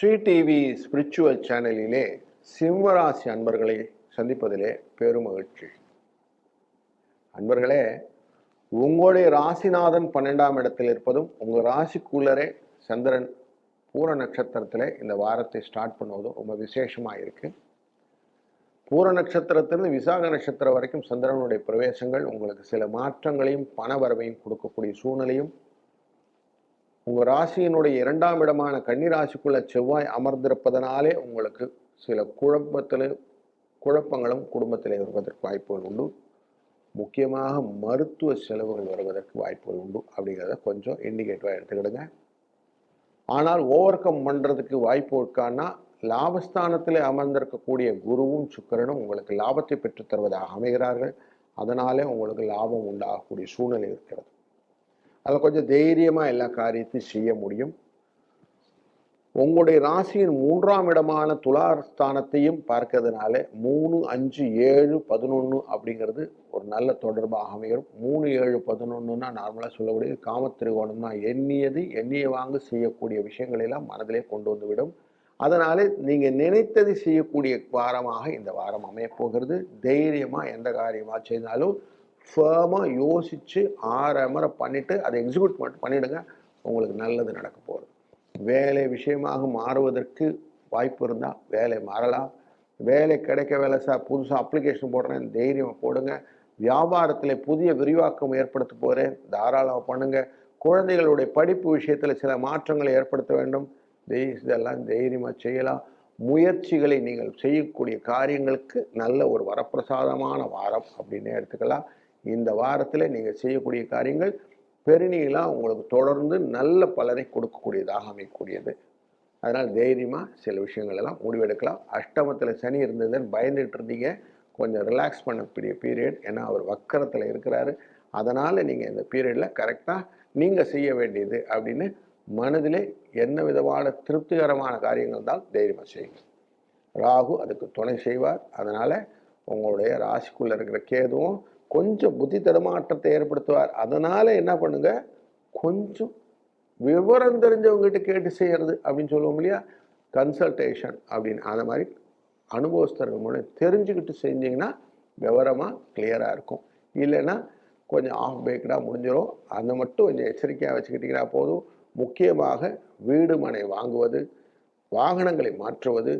Sri TV spiritual சேனலிலே சிம்மராசி அன்பர்களை சந்திப்பதிலே பெரும் மகிழ்ச்சி. அன்பர்களே உங்களுடைய ராசிநாதன் பன்னெண்டாம் இடத்தில் இருப்பதும் உங்கள் ராசிக்குள்ளரே சந்திரன் பூர நட்சத்திரத்தில் இந்த வாரத்தை ஸ்டார்ட் பண்ணுவதும் ரொம்ப விசேஷமாக இருக்குது பூர நட்சத்திரத்திலிருந்து விசாக நட்சத்திரம் வரைக்கும் சந்திரனுடைய பிரவேசங்கள் உங்களுக்கு சில மாற்றங்களையும் பண வரவையும் கொடுக்கக்கூடிய சூழ்நிலையும் உங்கள் ராசியினுடைய இரண்டாம் இடமான கன்னி ராசிக்குள்ள செவ்வாய் அமர்ந்திருப்பதனாலே உங்களுக்கு சில குழப்பத்தில் குழப்பங்களும் குடும்பத்தில் வருவதற்கு வாய்ப்புகள் உண்டு. முக்கியமாக மருத்துவ செலவுகள் வருவதற்கு வாய்ப்புகள் உண்டு. அப்படிங்கிறத கொஞ்சம் இண்டிகேட்டிவாக எடுத்துக்கிடுங்க. ஆனால் ஓவர் கம் பண்ணுறதுக்கு வாய்ப்பு இருக்கான்னா லாபஸ்தானத்தில் அமர்ந்திருக்கக்கூடிய குருவும் சுக்கரனும் உங்களுக்கு லாபத்தை பெற்றுத் தருவதாக அமைகிறார்கள். அதனாலே உங்களுக்கு லாபம் உண்டாகக்கூடிய சூழ்நிலை இருக்கிறது. அதில் கொஞ்சம் தைரியமாக எல்லா காரியத்தையும் செய்ய முடியும். உங்களுடைய ராசியின் மூன்றாம் இடமான துலாஸ்தானத்தையும் பார்க்கறதுனால மூணு அஞ்சு ஏழு பதினொன்று அப்படிங்கிறது ஒரு நல்ல தொடர்பாக அமையும். மூணு ஏழு பதினொன்றுன்னா நார்மலாக சொல்லக்கூடிய காமத்திருகோணம்னா எண்ணியது எண்ணிய வாங்க செய்யக்கூடிய விஷயங்களெல்லாம் மனதிலே கொண்டு வந்து விடும் அதனாலே நீங்கள் நினைத்தது செய்யக்கூடிய வாரமாக இந்த வாரம் அமையப்போகிறது தைரியமாக எந்த காரியமாக செய்தாலும் ஃபேமாக யோசித்து ஆறமர பண்ணிவிட்டு அதை எக்ஸிக்யூட் மட்டும் பண்ணிவிடுங்க உங்களுக்கு நல்லது நடக்க போகுது. வேலை விஷயமாக மாறுவதற்கு வாய்ப்பு இருந்தால் வேலை மாறலாம். வேலை கிடைக்க வேலை சார் புதுசாக அப்ளிகேஷன் போடுறேன் தைரியமாக போடுங்க. வியாபாரத்தில் புதிய விரிவாக்கம் ஏற்படுத்த போகிறேன் தாராளமாக பண்ணுங்கள் குழந்தைகளுடைய படிப்பு விஷயத்தில் சில மாற்றங்களை ஏற்படுத்த வேண்டும். தெய் இதெல்லாம் தைரியமாக செய்யலாம். முயற்சிகளை நீங்கள் செய்யக்கூடிய காரியங்களுக்கு நல்ல ஒரு வரப்பிரசாதமான வாரம் அப்படின்னு எடுத்துக்கலாம். இந்த வாரத்தில் நீங்கள் செய்யக்கூடிய காரியங்கள் பெருநீளாக உங்களுக்கு தொடர்ந்து நல்ல பலனை கொடுக்கக்கூடியதாக அமையக்கூடியது. அதனால் தைரியமாக சில விஷயங்கள் எல்லாம் முடிவெடுக்கலாம். அஷ்டமத்தில் சனி இருந்ததுன்னு பயந்துட்டு இருந்தீங்க. கொஞ்சம் ரிலாக்ஸ் பண்ணக்கூடிய பீரியட் ஏன்னா அவர் வக்கரத்தில் இருக்கிறாரு. அதனால் நீங்கள் இந்த பீரியடில் கரெக்டாக நீங்கள் செய்ய வேண்டியது அப்படின்னு மனதிலே என்ன விதமான திருப்திகரமான காரியங்கள் தான் தைரியமாக செய்யுங்க. ராகு அதுக்கு துணை செய்வார். அதனால் உங்களுடைய ராசிக்குள்ளே இருக்கிற கேதுவும் கொஞ்சம் புத்தி தடுமாற்றத்தை ஏற்படுத்துவார். அதனால் என்ன பண்ணுங்க? கொஞ்சம் விவரம் தெரிஞ்சவங்ககிட்ட கேட்டு செய்கிறது அப்படின்னு சொல்லுவோம் இல்லையா? கன்சல்டேஷன் அப்படின்னு. அந்த மாதிரி அனுபவஸ்தர்கள் மூலம் தெரிஞ்சுக்கிட்டு செஞ்சிங்கன்னா விவரமாக கிளியராக இருக்கும். இல்லைன்னா கொஞ்சம் ஆஃப் பேக்கடாக முடிஞ்சிடும் அந்த மட்டும் கொஞ்சம் எச்சரிக்கையாக வச்சுக்கிட்டிங்கன்னா போதும். முக்கியமாக வீடு மனை வாங்குவது வாகனங்களை மாற்றுவது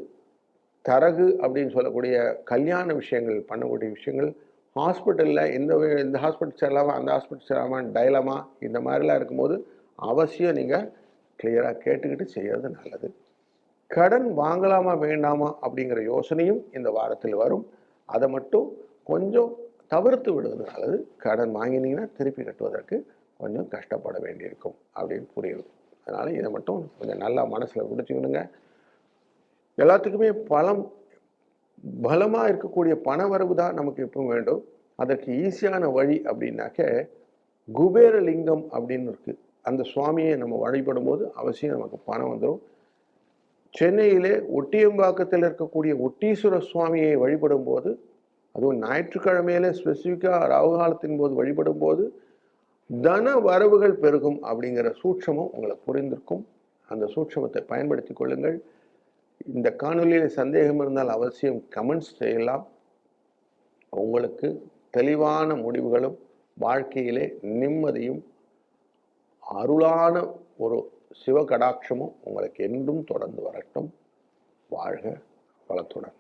தரகு அப்படின்னு சொல்லக்கூடிய கல்யாண விஷயங்கள் பண்ணக்கூடிய விஷயங்கள் ஹாஸ்பிட்டலில் இந்த இந்த ஹாஸ்பிட்டல் சேரலாமா அந்த ஹாஸ்பிட்டல் சேரலாமா டைலமா இந்த மாதிரிலாம் இருக்கும்போது அவசியம் நீங்கள் கிளியராக கேட்டுக்கிட்டு செய்கிறது நல்லது. கடன் வாங்கலாமா வேண்டாமா அப்படிங்கிற யோசனையும் இந்த வாரத்தில் வரும். அதை மட்டும் கொஞ்சம் தவிர்த்து விடுவது நல்லது. கடன் வாங்கினீங்கன்னா திருப்பி கட்டுவதற்கு கொஞ்சம் கஷ்டப்பட வேண்டியிருக்கும் அப்படின்னு புரியுது. அதனால் இதை மட்டும் கொஞ்சம் நல்லா மனசில் பிடிச்சிக்கணுங்க எல்லாத்துக்குமே பலம் பலமாக இருக்கக்கூடிய பண வரவு தான் நமக்கு இப்போ வேண்டும். அதற்கு ஈஸியான வழி அப்படின்னாக்க குபேரலிங்கம் அப்படின்னு இருக்குது அந்த சுவாமியை நம்ம வழிபடும் போது அவசியம் நமக்கு பணம் வந்துடும் சென்னையிலே ஒட்டியம்பாக்கத்தில் இருக்கக்கூடிய ஒட்டீஸ்வர சுவாமியை வழிபடும் போது அதுவும் ஞாயிற்றுக்கிழமையில ஸ்பெசிஃபிக்காக ராகுகாலத்தின் போது வழிபடும் போது தன வரவுகள் பெருகும் அப்படிங்கிற சூட்சமும் உங்களுக்கு புரிந்திருக்கும். அந்த சூட்சமத்தை பயன்படுத்தி கொள்ளுங்கள். இந்த காணொலியில் சந்தேகம் இருந்தால் அவசியம் கமெண்ட்ஸ் செய்யலாம். உங்களுக்கு தெளிவான முடிவுகளும் வாழ்க்கையிலே நிம்மதியும் அருளான ஒரு சிவகடாட்சமும் உங்களுக்கு என்றும் தொடர்ந்து வரட்டும். வாழ்க வளத்துடன்.